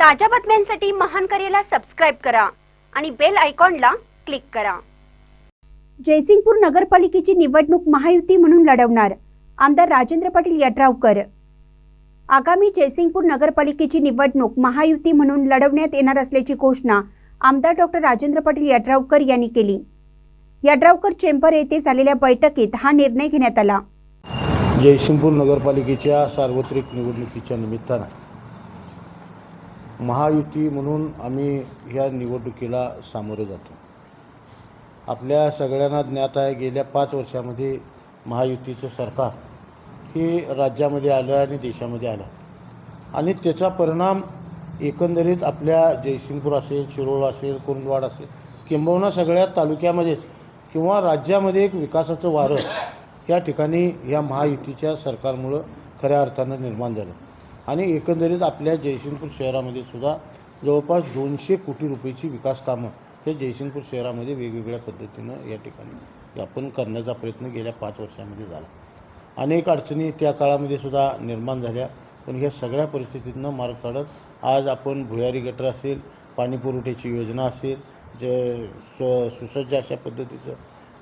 ताज्या बातम्यांसाठी महान करेला सबस्क्राईब करा आणि बेल आयकॉनला क्लिक करा. जयसिंगपूर नगरपालिकेची निवडणूक महायुती म्हणून लढवणार आमदार राजेंद्र पाटील यड्रावकर. आगामी जयसिंगपूर नगरपालिकेची निवडणूक महायुती म्हणून लढवण्यात येणार असल्याची घोषणा आमदार डॉक्टर राजेंद्र पाटील यड्रावकर यांनी केली. यड्रावकर चेंबर येथे झालेल्या बैठकीत हा निर्णय घेण्यात आला. जयसिंगपूर नगरपालिकेच्या सार्वत्रिक निवडणुकीच्या निमित्तानं महायुती म्हणून आम्ही ह्या निवडणुकीला सामोरे जातो. आपल्या सगळ्यांना ज्ञात आहे गेल्या पाच वर्षामध्ये महायुतीचं सरकार हे राज्यामध्ये आलं आणि देशामध्ये आलं. आणि त्याचा परिणाम एकंदरीत आपल्या जयसिंगपूर असेल शिरोळ असेल कुरुंदवाड असेल किंबहुना सगळ्या तालुक्यामध्येच किंवा राज्यामध्ये एक विकासाचं वारं या ठिकाणी या महायुतीच्या सरकारमुळं खऱ्या अर्थानं निर्माण झालं. आणि एकंदरीत आपल्या जयसिंगपूर शहरामध्ये सुद्धा जवळपास दोनशे कोटी रुपयेची विकास कामं हे जयसिंगपूर शहरामध्ये वेगवेगळ्या पद्धतीनं या ठिकाणी आपण करण्याचा प्रयत्न गेल्या पाच वर्षामध्ये झाला. अनेक अडचणी त्या काळामध्ये सुद्धा निर्माण झाल्या पण ह्या सगळ्या परिस्थितीतनं मार्ग काढत आज आपण भुयारी गटर असेल पाणी पुरवठ्याची योजना असेल जे स सुसज्ज अशा पद्धतीचं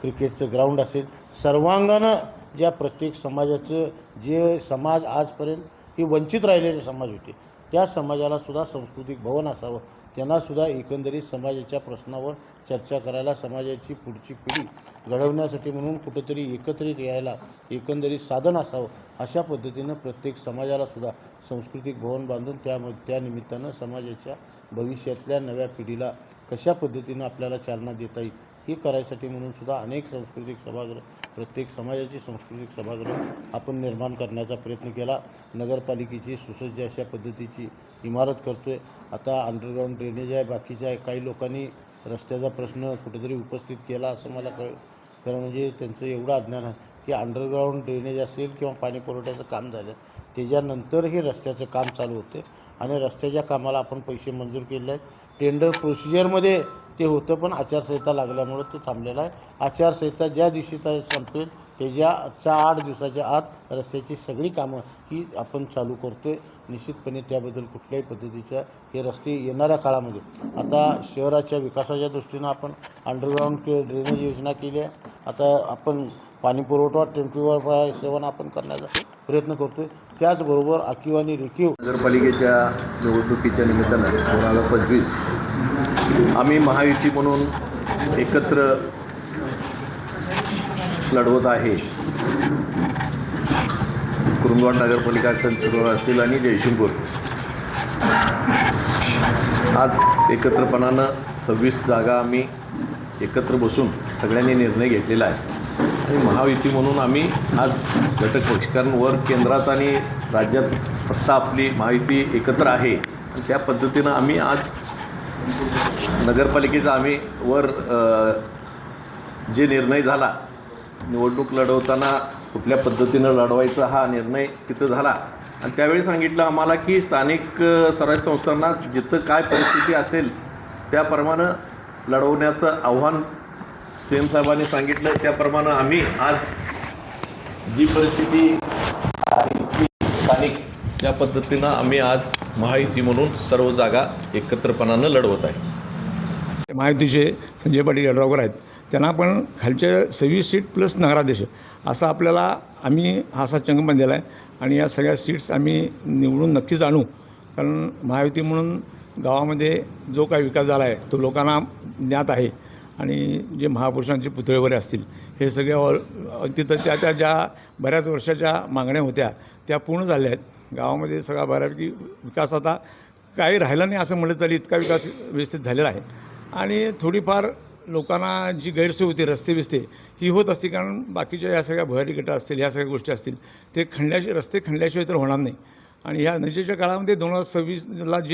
क्रिकेटचं ग्राउंड असेल सर्वांगानं ज्या प्रत्येक समाजाचं जे समाज आजपर्यंत हे वंचित राहिलेले समाज होते. त्या समाजाला सुद्धा सांस्कृतिक भवन असावं. त्यांनासुद्धा एकंदरीत समाजाच्या प्रश्नावर चर्चा करायला समाजाची पुढची पिढी घडवण्यासाठी म्हणून कुठंतरी एकत्रित यायला एकंदरीत साधन असावं. अशा पद्धतीनं प्रत्येक समाजाला सुद्धा सांस्कृतिक भवन बांधून त्या त्या निमित्तानं समाजाच्या भविष्यातल्या नव्या पिढीला कशा पद्धतीनं आपल्याला चालना देता येईल हे करायसाठी म्हणून सुद्धा अनेक सांस्कृतिक सभागृह प्रत्येक समाजाची सांस्कृतिक सभागृह आपण निर्माण करण्याचा प्रयत्न केला. नगरपालिकेची सुसज्ज अशा पद्धतीची इमारत करतो आहे आता अंडरग्राऊंड ड्रेनेज आहे बाकीच्या आहे काही लोकांनी रस्त्याचा प्रश्न कुठेतरी उपस्थित केला असं मला कळ खरं म्हणजे त्यांचं एवढं अज्ञान आहे की अंडरग्राऊंड ड्रेनेज असेल किंवा पाणी पुरवठ्याचं काम झालं त्याच्यानंतर हे रस्त्याचं काम चालू होते आणि रस्त्याच्या कामाला आपण पैसे मंजूर केले आहेत. टेंडर प्रोसिजरमध्ये ते होतं पण आचारसंहिता लागल्यामुळं तो थांबलेला आहे. आचारसंहिता ज्या दिवशी त्या संपेल त्याच्याच्या आठ दिवसाच्या आत रस्त्याची सगळी कामं ही आपण चालू करतो आहे निश्चितपणे त्याबद्दल कुठल्याही पद्धतीच्या हे रस्ते येणाऱ्या काळामध्ये. आता शहराच्या विकासाच्या दृष्टीनं आपण अंडरग्राऊंड ड्रेनेज योजना केली आहे. आता आपण पाणी पुरवठा सेवन आपण करण्याचा प्रयत्न करतो आहे त्याचबरोबर आखीव आणि रेखीव नगरपालिकेच्या निवडणुकीच्या निमित्तानं दोन हजार पंचवीस आम्ही महायुती म्हणून एकत्र लढवत आहे. कुरुंदवाड नगरपालिका असेल असतील आणि जयशिंगपूर आज एकत्रपणानं सव्वीस जागा आम्ही एकत्र बसून सगळ्यांनी निर्णय घेतलेला आहे. आणि महायुती म्हणून आम्ही आज घटक पक्ष कारण वर केंद्रात आणि राज्यात फक्त आपली महायुती एकत्र आहे. त्या पद्धतीनं आम्ही आज नगरपालिकेचा आम्ही वर जे निर्णय झाला निवडणूक लढवताना कुठल्या पद्धतीनं लढवायचा हा निर्णय तिथं झाला. आणि त्यावेळी सांगितलं आम्हाला की स्थानिक स्वराज्य संस्थांना जिथं काय परिस्थिती असेल त्याप्रमाणे लढवण्याचं आव्हान सीएम साहेबांनी सांगितलं त्याप्रमाणे आम्ही आज जी परिस्थिती स्थानिक त्या पद्धतीनं आम्ही आज महायुती म्हणून सर्व जागा एकत्रपणानं लढवत आहे. महायुतीचे संजय पाटील यड्रावकर आहेत. त्यांना पण खालच्या सव्वीस सीट प्लस नगराध्यक्ष असा आपल्याला आम्ही हा असा चंग दिला आहे. आणि या सगळ्या सीट्स आम्ही निवडून नक्कीच आणू. कारण महायुती म्हणून गावामध्ये जो काही विकास झाला आहे तो लोकांना ज्ञात आहे. आणि जे महापुरुषांचे पुतळे वगैरे असतील हे सगळे ऑल तिथं त्या त्या ज्या बऱ्याच वर्षाच्या मागण्या होत्या त्या पूर्ण झाल्या आहेत. गावामध्ये सगळा बऱ्यापैकी विकास आता काही राहिला नाही असं म्हणलं चालेल इतका विकास व्यवस्थित झालेला आहे. आणि थोडीफार लोकांना जी गैरसोय होती रस्ते बिस्ते ही होत असते कारण बाकीच्या या सगळ्या भुयारी गटा असतील ह्या सगळ्या गोष्टी असतील ते खणल्याशिवाय रस्ते खणल्याशिवाय तर होणार नाही. आणि ह्या नजीकच्या काळामध्ये दोन हजार सव्वीसला जे